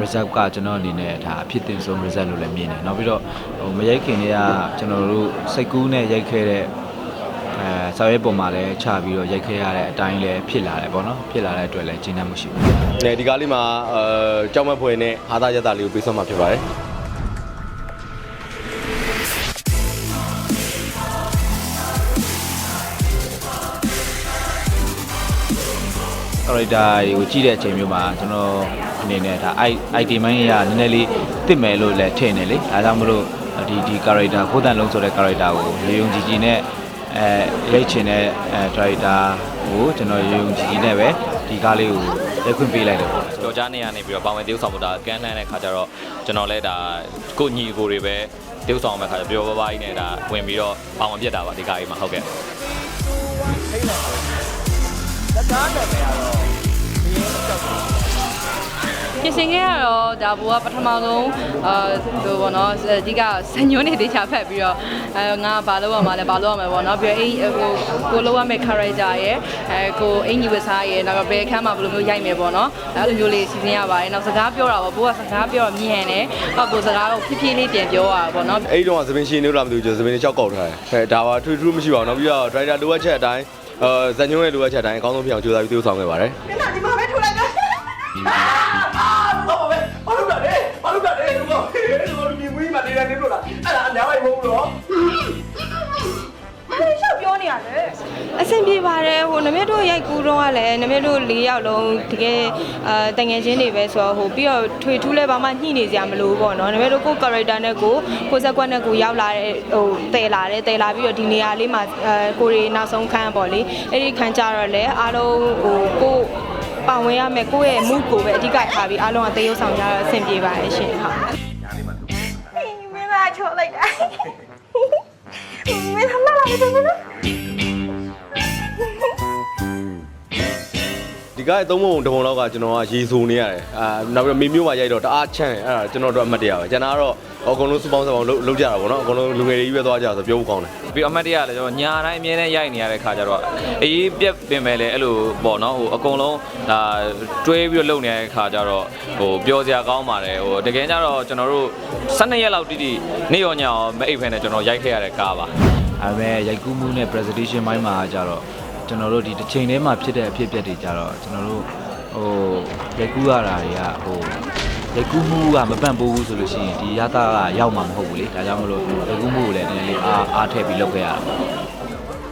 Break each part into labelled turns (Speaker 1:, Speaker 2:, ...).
Speaker 1: result ကကျွန်တော်အနေနဲ့ဒါအဖြစ်တင်ဆုံး result လို့လည်းမြင်တယ်နောက်ပြီးတော့ဟိုမရိုက်ခင်လေးကကျွန်တော်တို့စိတ်ကူးနဲ့ရိုက်ခဲ့တဲ့အဲစာရွက်ပေါ်မှာလည်းချပြီးတော့ရိုက်ခဲ့ရတဲ့အတိုင်းလည်းဖြစ်လာတယ်ပေါ့နော်ဖြစ်လာတဲ့အတွက်လည်းကျဉ်းတတ်မှုရှိပါ
Speaker 2: 네ဒီကားလေးမှာအဲကြောက်မက်ဖွယ်နဲ့ဟာသားရက်သားလေးကိုပေးဆွမ်းမှာဖြစ်ပါတယ်
Speaker 1: character တွေကိုကြည့်တဲ့အချိန်မျိုးမှာကျွန်တော်အနေနဲ့ဒါ IT mind ရနည်းနည်းလေးတစ်မယ်လို့လည်းထင်တယ်လေအဲဒါကြောင့်မလို့ဒီဒီ character ခိုးတန်လုံးဆိုတဲ့ character ကိုရေယုံကြည်ကြည်နဲ့အဲရိုက်ချင်တဲ့အဲ character ကိုကျွန်တော်ရေယုံကြည်ကြည်နဲ့ပဲဒီကားလေးကိုရိုက်ခွင့်ပေးလိုက်တယ်ပေါ့
Speaker 3: ကြော်ကြားနေရနေပြီးတော့ပါဝင်တေးဥဆောင်မှုဒါကန်းလှမ်းတဲ့ခါကျတော့ကျွန်တော်လည်းဒါကိုညီကိုတွေပဲတေးဥဆောင်မဲ့ခါကျပြောပပကြီးနဲ့ဒါဝင်ပြီးတော့ပါဝင်ပြတ်တာပါဒီကားကြီးမှာဟုတ်ကဲ့
Speaker 4: ပြင်ဆင်ခဲ့ရတော့ဒါဘူကပထမဆုံးအာဟိုဘောနော်အဓိကဇညွန်းနေတေချာဖက်ပြီးတော့အဲငါဘာလုပ်ရမှာလဲဘာလုပ်ရမှာပေါ့နော်ပြီးတော့အိဟိုကိုလုပ်ရမယ့် character ရယ်အဲကိုအင်ကြီးဝတ်စားရယ်နောက်ကဘယ်အခန်းမှာဘယ်လိုမျိုးရိုက်မယ်ပေါ့နော်အဲလိုမျိုးလေးစီစဉ်ရပါတယ်နောက်စကားပြောတာပေါ့ဘူကစကားပြောတော့မြင်တယ်ဟောကိုစကားကိုဖြည်းဖြည်းလေးပြန်ပြောရတာပေါ့နော်
Speaker 2: အဲ့ဒီတော့သပင်ရှင်နေလို့လားမသိဘူးကျွန်တော်သပင်လေးကြောက်ကောက်ထားတယ်အဲဒါပါထူးထူးမရှိပါဘူးနောက်ပြီးတော့ driver လိုအပ်ချက်အတိုင်း အဲဇညုံရဲ့လိုအပ်ချက်အတိုင်းအကောင်းဆုံးဖြစ်အောင်ကြိုးစားပြီး tiêu ဆောင်ခဲ့ပါတယ်
Speaker 5: ဒီမှာပဲထိုးလိုက်တာအာဘာပဲဘာလို့လဲဘာလို့လဲဒီကောင်ဒီကောင်မြင်မွေးမှနေတာနေလို့လားအဲ့ဒါအများကြီးမ ပြေ
Speaker 6: ပါတယ်ဟိုနမတို့ရိုက်ကူးတော့ကလည်းနမတို့၄ယောက်လုံးတကယ်အာတငယ်ချင်းတွေပဲဆိုတော့ဟိုပြီးတော့ထွေထူးလဲဘာမှညှိနေစရာမလိုဘူးပေါ့နော်နမတို့ကို character နဲ့ကိုကိုဇက်ကွက်နဲ့ကိုရောက်လာတဲ့ဟိုတည်လာတယ်တည်လာပြီးတော့ဒီနေရာလေးမှာအဲကိုရီနောက်ဆုံးခန်းပေါ့လေအဲ့ဒီခန်းကြတော့လဲအားလုံးဟိုကိုပါဝင်ရမယ်ကိုယ့်ရဲ့ mood ကိုပဲအဓိကထားပြီးအားလုံးကတရုပ်ဆောင်ကြတော့အဆင်ပြေပါတယ်ရှင်ဟုတ်
Speaker 5: မင်းလာချိုးလိုက်တာ
Speaker 2: ဒီကားရဲ့သုံးပုံတစ်ပုံလောက်ကကျွန်တော်ကရေဆိုနေရတယ်အာနောက်ပြီးတော့မေမျိုးမှာရိုက်တော့တအားချမ်းတယ်အဲ့ဒါကျွန်တော်တို့အမှတ်တရပဲကျွန်တော်ကတော့အကုန်လုံးစပေါင်းစပေါင်းလုပ်ကြတာပေါ့နော်အကုန်လုံးလူငယ်တွေကြီးပဲသွားကြဆိုပြောဖို့ကောင်းတယ်
Speaker 3: ပြီးတော့အမှတ်တရလည်းကျွန်တော်ညာတိုင်းအမြဲတမ်းရိုက်နေရတဲ့ခါကျတော့အေးပြက်ပင်ပဲလေအဲ့လိုပေါ့နော်ဟိုအကုန်လုံးဒါတွဲပြီးတော့လုပ်နေရတဲ့ခါကျတော့ဟိုပြောစရာကောင်းပါတယ်ဟိုတကယ်ကြတော့ကျွန်တော်တို့12ရက်လောက်တိတိနေ့ရောညရောမအိပ်ဖဲနဲ့ကျွန်တော်ရိုက်ခဲ့ရတဲ့ကားပါ
Speaker 1: ဒါပေမဲ့ရိုက်ကူးမှုနဲ့ presentation ဘိုင်းမှာကြတော့ ကျွန်တော်တို့ဒီတစ်ချိန်ထဲမှာဖြစ်တဲ့အဖြစ်အပျက်တွေကြတော့ကျွန်တော်တို့ဟိုရိုက်ကူးရတာတွေကဟိုရိုက်ကူးမှုကမပန့်ပိုးဘူးဆိုလို့ရှိရင်ဒီရတာကရောက်မှာမဟုတ်ဘူးလေဒါကြောင့်မလို့ရိုက်ကူးမှုကိုလည်းနည်းနည်းလေးအားအားထည့်ပြီးလုပ်ခဲ့ရတာပေါ့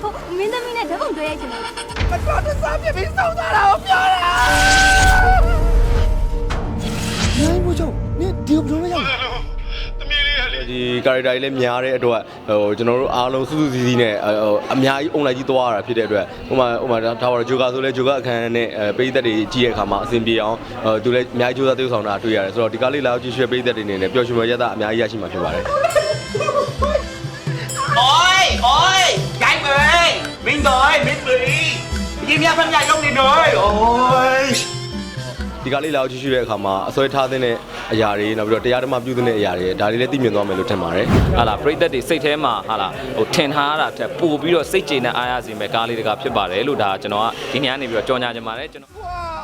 Speaker 7: ဟုတ်မင်းသမီးနဲ့ဓာတ်ပုံတွဲရိုက်ချင်တယ်
Speaker 5: မတော်တဆဖြစ်ပြီးစောင်းသားတာကိုပြောတာ
Speaker 2: character တွေလည်းများတဲ့အတွက်ဟိုကျွန်တော်တို့အားလုံးစုစုစည်းစည်းနဲ့ဟိုအများကြီး online ကြီးသွားရတာဖြစ်တဲ့အတွက်ဟိုမှာဟိုမှာဒါပါတော့ဂျိုကာဆိုလဲဂျိုကာအခန်းနဲ့အဲပရိသတ်တွေကြီးရဲ့အခါမှာအဆင်ပြေအောင်ဟိုသူလည်းအများကြီးစူးစမ်း tiêu ဆောင်တာတွေ့ရတယ်ဆိုတော့ဒီကားလေးလာကြည့်ရွှေပရိသတ်တွေနေနဲ့ပျော်ရွှင်မရတာအများကြီးရရှိမှာဖြစ်ပါတယ်
Speaker 5: Ôi, ôi, gái mày, Minh rồi, Minh Mỹ, Kim Nha phân nhà trong đi rồi, ôi.
Speaker 2: ဒီကားလေးလာကြည့်ရွှေတဲ့အခါမှာအစွဲထားတဲ့အရာတွေနောက်ပြီးတော့တရားဓမ္မပြုတဲ့အရာတွေဒါတွေလည်းသိမြင်သွားမယ်လို့ထင်ပါတယ်
Speaker 3: ဟာလာပြိသက်တွေစိတ်ထဲမှာဟာလာဟိုထင်ထားရတာတက်ပို့ပြီးတော့စိတ်ကျေနပ်အားရစေမဲ့ကားလေးတကားဖြစ်ပါတယ်လို့ဒါကျွန်တော်ကဒီနေ့ကနေပြီးတော့ကြော်ညာချင်ပါတယ်ကျွန်တော်